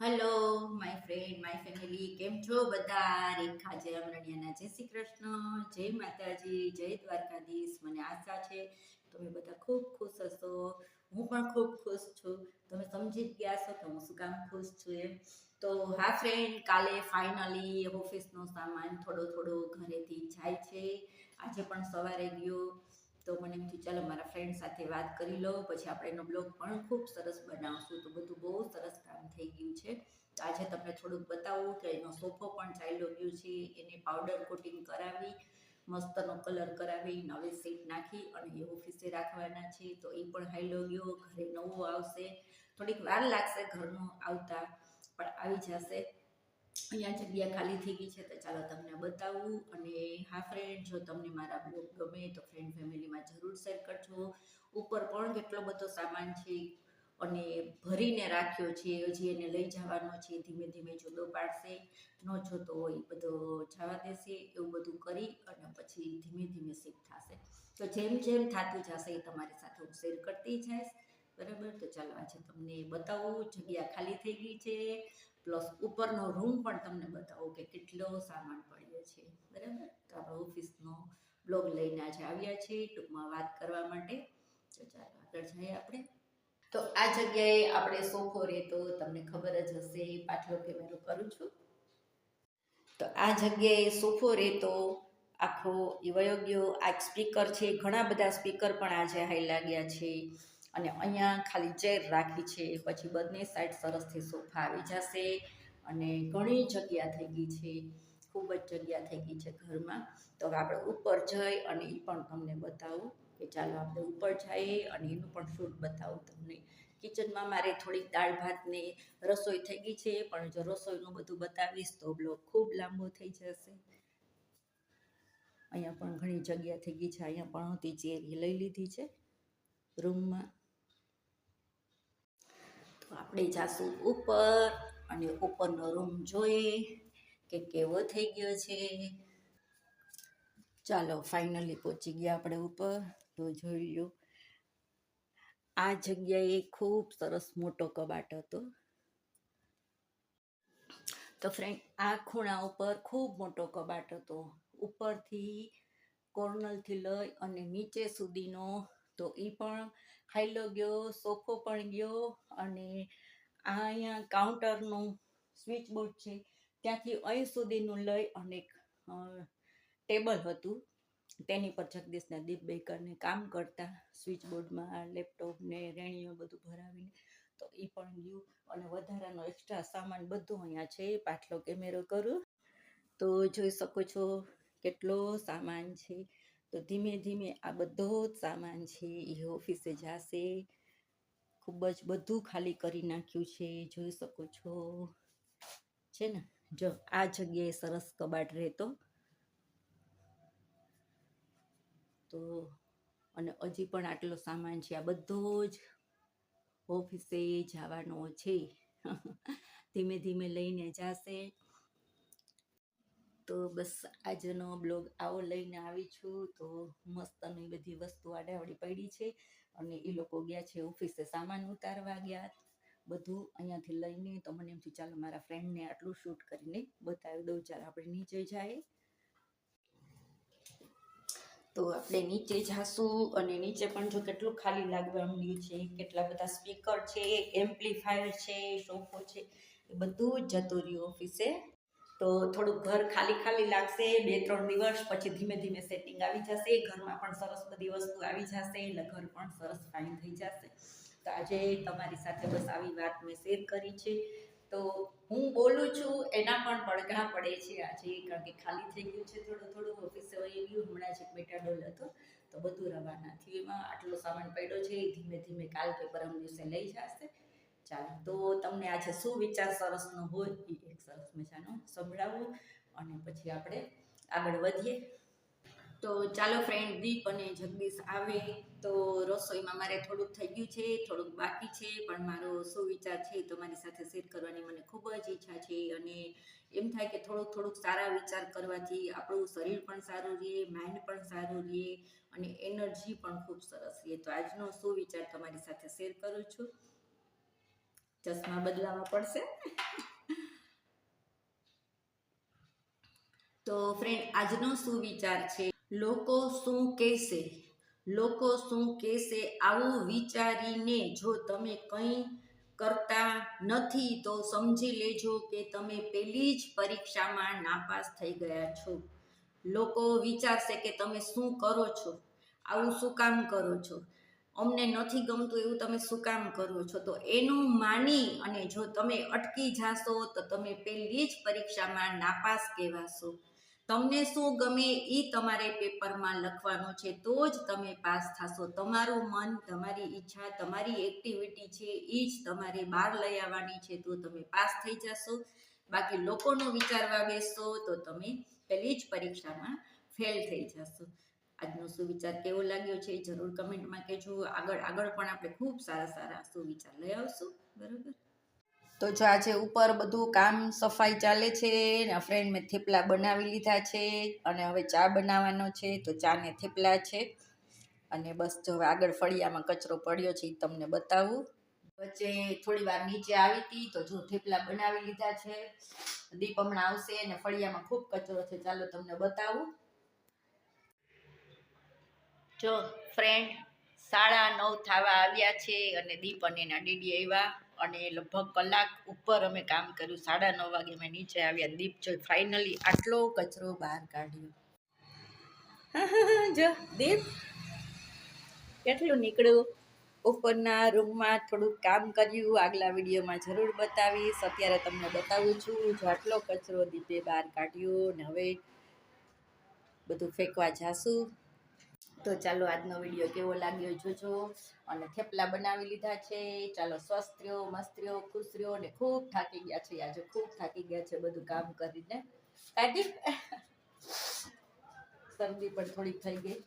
Hello my friend my family કેમ છો બધા? રેખા, જય અમરણિયાના. જય શ્રી કૃષ્ણ. જય માતાજી, જય દ્વારકાધીશ. મને આશા છે તમે બધા ખૂબ ખુશ હશો. હું પણ ખૂબ ખુશ છું. તમે સમજી જ ગયા છો કે હું શું કામ ખુશ છું એમ. તો હા ફ્રેન્ડ કાલે ફાઇનલી ઓફિસનો સામાન થોડો થોડો ઘરેથી જાય છે. આજે પણ સવારે ગયો. તો મને એમ થયું, ચાલો, મારા ફ્રેન્ડ સાથે વાત કરી લો પછી આપણે એનો બ્લોગ પણ ખૂબ સરસ બનાવશું. તો બધું બહુ સરસ કામ થઈ ગયું છે. આજે તમને થોડુંક બતાવું કે એનો સોફો પણ ચાલ્યો ગયો છે. એને પાવડર કોટિંગ કરાવી, મસ્તનો કલર કરાવી, નવી સીટ નાખી અને એ ઓફિસે રાખવાના છે. તો એ પણ હાઈલો ગયો, ઘરે નવો આવશે. થોડીક વાર લાગશે ઘરનું આવતા, પણ આવી જશે. અહીંયા જગ્યા ખાલી થઈ ગઈ છે તો ચાલો તમને બતાવું અને હા ફ્રેન્ડ જો તમને મારા બ્લોગ ગમે તો ફ્રેન્ડ ફેમિલીમાં જરૂર શેર કરજો. ઉપર પણ કેટલો બધો સામાન છે અને ભરીને રાખ્યો છે, હજી એને લઈ જવાનો છે, ધીમે ધીમે જુદો પાડશે. ન જોતો હોય બધો જવા દેશે, એવું બધું કરી અને પછી ધીમે ધીમે શિફ્ટ થશે. તો જેમ જેમ થતું જશે એ તમારી સાથે હું શેર કરતી જઈશ. બરાબર? તો ચાલો આજે તમને બતાવું, જગ્યા ખાલી થઈ ગઈ છે. પ્લસ ઉપરનો રૂમ પણ તમને બતાવો કે કેટલો સામાન પડ્યો છે. બરાબર? તો આપણે ઓફિસનો બ્લોગ લઈને આજે આવ્યા છીએ. ટૂંકમાં વાત કરવા માટે. તો ચાલો આગળ જઈએ આપણે. તો આ જગ્યાએ આપણે સોફો રહેતો, તમને ખબર જ હશે, પાછલો કેમેરો કરું છું. તો આ જગ્યાએ સોફો રહેતો, આખો એવા યોગ્ય આ સ્પીકર છે, ઘણા બધા સ્પીકર પણ આજે હાઈ લાગ્યા છે. અને અહીંયા ખાલી ચેર રાખી છે પછી બંને સાઈડ સરસથી સોફા આવી જશે અને ઘણી જગ્યા થઈ ગઈ છે, ખૂબ જ જગ્યા થઈ ગઈ છે ઘરમાં. તો હવે આપણે ઉપર જઈ અને એ પણ તમને બતાવું કે ચાલો આપણે ઉપર જઈએ અને એનું પણ શૂટ બતાવું તમને. કિચનમાં મારે થોડીક દાળ ભાતને રસોઈ થઈ ગઈ છે, પણ જો રસોઈનું બધું બતાવીશ તો બ્લોગ ખૂબ લાંબો થઈ જશે. અહીંયા પણ ઘણી જગ્યા થઈ ગઈ છે, અહીંયા પણ હતી ચેરી લઈ લીધી છે. રૂમમાં તો આપણે જાશું ઉપર અને ઉપરનો રૂમ જોઈએ કે કેવો થઈ ગયો છે. ચાલો ફાઇનલી પહોંચી ગયા આપણે ઉપર. તો જોઈ લો. આ જગ્યાએ ખૂબ સરસ મોટો કબાટ હતો. તો ફ્રેન્ડ આ ખૂણા ઉપર ખૂબ મોટો કબાટ હતો. ઉપરથી કોર્નરથી લઈ અને નીચે સુધીનો, તો એ પણ ખાઈલો ગયો, સોફો પણ ગયો અને આ અહીંયા કાઉન્ટરનું સ્વિચ બોર્ડ છે. ત્યાંથી અહીં સુધીનું લઈ અને ટેબલ હતું. તેની પર જગદીશના દીપ બેકરને કામ કરતા સ્વિચ બોર્ડમાં લેપટોપ ને રેણીઓ બધું ભરાવીને તો એ પણ ગયું. અને વધારાનો એક્સ્ટ્રા સામાન બધું અહીંયા છે. પાટલો કેમેરો કરું. તો જોઈ શકો છો કેટલો સામાન છે. તો ધીમે ધીમે આ બધો જ સામાન છે એ ઓફિસે જશે. ખૂબ જ બધું ખાલી કરી નાખ્યું છે, જોઈ શકો છો. છે ને? જો, આ જગ્યાએ સરસ કબાટ રહેતો. તો અને હજી પણ આટલો સામાન છે, આ બધો જ ઓફિસે જવાનો છે. ધીમે ધીમે લઈને જશે. તો બસ આજનો બ્લોગ આવો લઈને આવી છું. તો મસ્તની બધી વસ્તુ આડાવડી પડી છે અને એ લોકો ગયા છે ઓફિસે સામાન ઉતારવા ગયા. બધું અહીંયાથી લઈને તો મને એમથી ચાલો મારા ફ્રેન્ડને આટલું શૂટ કરીને બતાવી દઉં, ચાલો આપણે નીચે જાય તો આપણે નીચે જાશું અને નીચે પણ જો કેટલું ખાલી લાગવા માંડ્યું છે, કેટલા બધા સ્પીકર છે એમ્પ્લીફાયર છે સોફો છે, એ બધું જ જતું રહ્યું ઓફિસે. તો થોડુંક ઘર ખાલી ખાલી લાગશે, બે, ત્રણ દિવસ, પછી ધીમે ધીમે સેટિંગ આવી જશે, ઘરમાં પણ સરસ બધી વસ્તુ આવી જશે એટલે ઘર પણ સરસ ફાઇન થઈ જશે. તો આજે તમારી સાથે બસ આવી વાત મેં શેર કરી છે. તો હું બોલું છું, એના પણ પડઘા પડે છે આજે, કારણ કે ખાલી થઈ ગયું છે થોડું થોડું ઓફિસે વહી ગયું હમણાં જ એક મેટાડોલ હતો, તો બધું રવાના થયું. એમાં આટલો સામાન પડ્યો છે એ ધીમે ધીમે કાલ કે પરમ દિવસે લઈ જશે. ચાલો. તો તમને આજે શું વિચાર સરસનો હોય એ એક સરસ મજાનો સંભળાવું અને પછી આપણે આગળ વધીએ. તો ચાલો ફ્રેન્ડ દીપ અને જગદીશ આવે. તો રસોઈમાં મારે થોડુંક થઈ ગયું છે, થોડુંક બાકી છે, પણ મારો શું વિચાર છે તો મારી સાથે શેર કરવાની મને ખૂબ જ ઈચ્છા છે અને એમ થાય કે થોડુંક થોડુંક સારા વિચાર કરવાથી આપણું શરીર પણ સારું રહે માઇન્ડ પણ સારું રહે અને એનર્જી પણ ખૂબ સરસ રહે. તો આજનો શું વિચાર તમારી સાથે શેર કરું છું? ચશ્મા બદલાવા પડશે. તો ફ્રેન્ડ આજનો શું વિચાર છે? લોકો શું કહેશે? લોકો શું કહેશે? આવું વિચારીને જો તમે કંઈ કરતા નથી, તો સમજી લેજો કે તમે પેલી જ પરીક્ષામાં નાપાસ થઈ ગયા છો. લોકો વિચારશે કે તમે શું કરો છો? આવું શું કામ કરો છો? અમને નથી ગમતું એવું તમે શું કામ કરો છો? તો એનું માની અને જો તમે અટકી જાશો, તો તમે પહેલી જ પરીક્ષામાં નાપાસ કહેવાશો. તમને શું ગમે એ તમારે પેપરમાં લખવાનું છે, તો જ તમે પાસ થશો. તમારું મન, તમારી ઈચ્છા, તમારી એક્ટિવિટી છે એ જ તમારે બહાર લઈ આવવાની છે, તો તમે પાસ થઈ જશો. બાકી લોકોનું વિચારવા બેસશો, તો તમે પહેલી જ પરીક્ષામાં ફેલ થઈ જશો. આજનો સુવિચાર કેવો લાગ્યો છે એ જરૂર કમેન્ટમાં કહેજો. આગળ આગળ પણ આપણે ખૂબ સારા સારા સુવિચાર લઈ આવશું. બરાબર? તો જો આજે ઉપર બધું કામ સફાઈ ચાલે છે, ને ફ્રેન્ડ મેં થેપલા બનાવી લીધા છે, અને હવે ચા બનાવવાનો છે, તો ચા ને થેપલા છે. અને બસ જો હવે આગળ ફળિયામાં કચરો પડ્યો છે એ તમને બતાવું. વચ્ચે થોડી વાર નીચે આવી હતી, તો જો થેપલા બનાવી લીધા છે. દીપ હમણાં આવશે અને ફળિયામાં ખૂબ કચરો છે, ચાલો તમને બતાવું. જો ફ્રેન્ડ સાડા નવ થવા આવ્યા છે અને દીપ અને દીદી આવ્યા અને લગભગ કલાક ઉપર અમે કામ કર્યું. સાડા નવ વાગે અમે નીચે આવ્યા. દીપ જો ફાઇનલી આટલો કચરો બહાર કાઢ્યો. જો દીપ, કેટલું નીકળ્યું? ઉપરના રૂમમાં થોડુંક કામ કર્યું. આગલા વિડીયોમાં જરૂર બતાવીશ. અત્યારે તમને બતાવું છું જો આટલો કચરો દીપે બહાર કાઢ્યો ને હવે બધું ફેંકવા જાશું. તો ચાલો આજનો વીડિયો કેવો લાગ્યો જોજો અને થેપલા બનાવી લીધા છે. ચાલો સ્વસ્થ રહ્યો, મસ્ત રહ્યો, ખુશ રહ્યો અને ખૂબ થાકી ગયા છે. આજે ખૂબ થાકી ગયા છે બધું કામ કરીને. કાઢી શરદી પણ થોડીક થઈ ગઈ.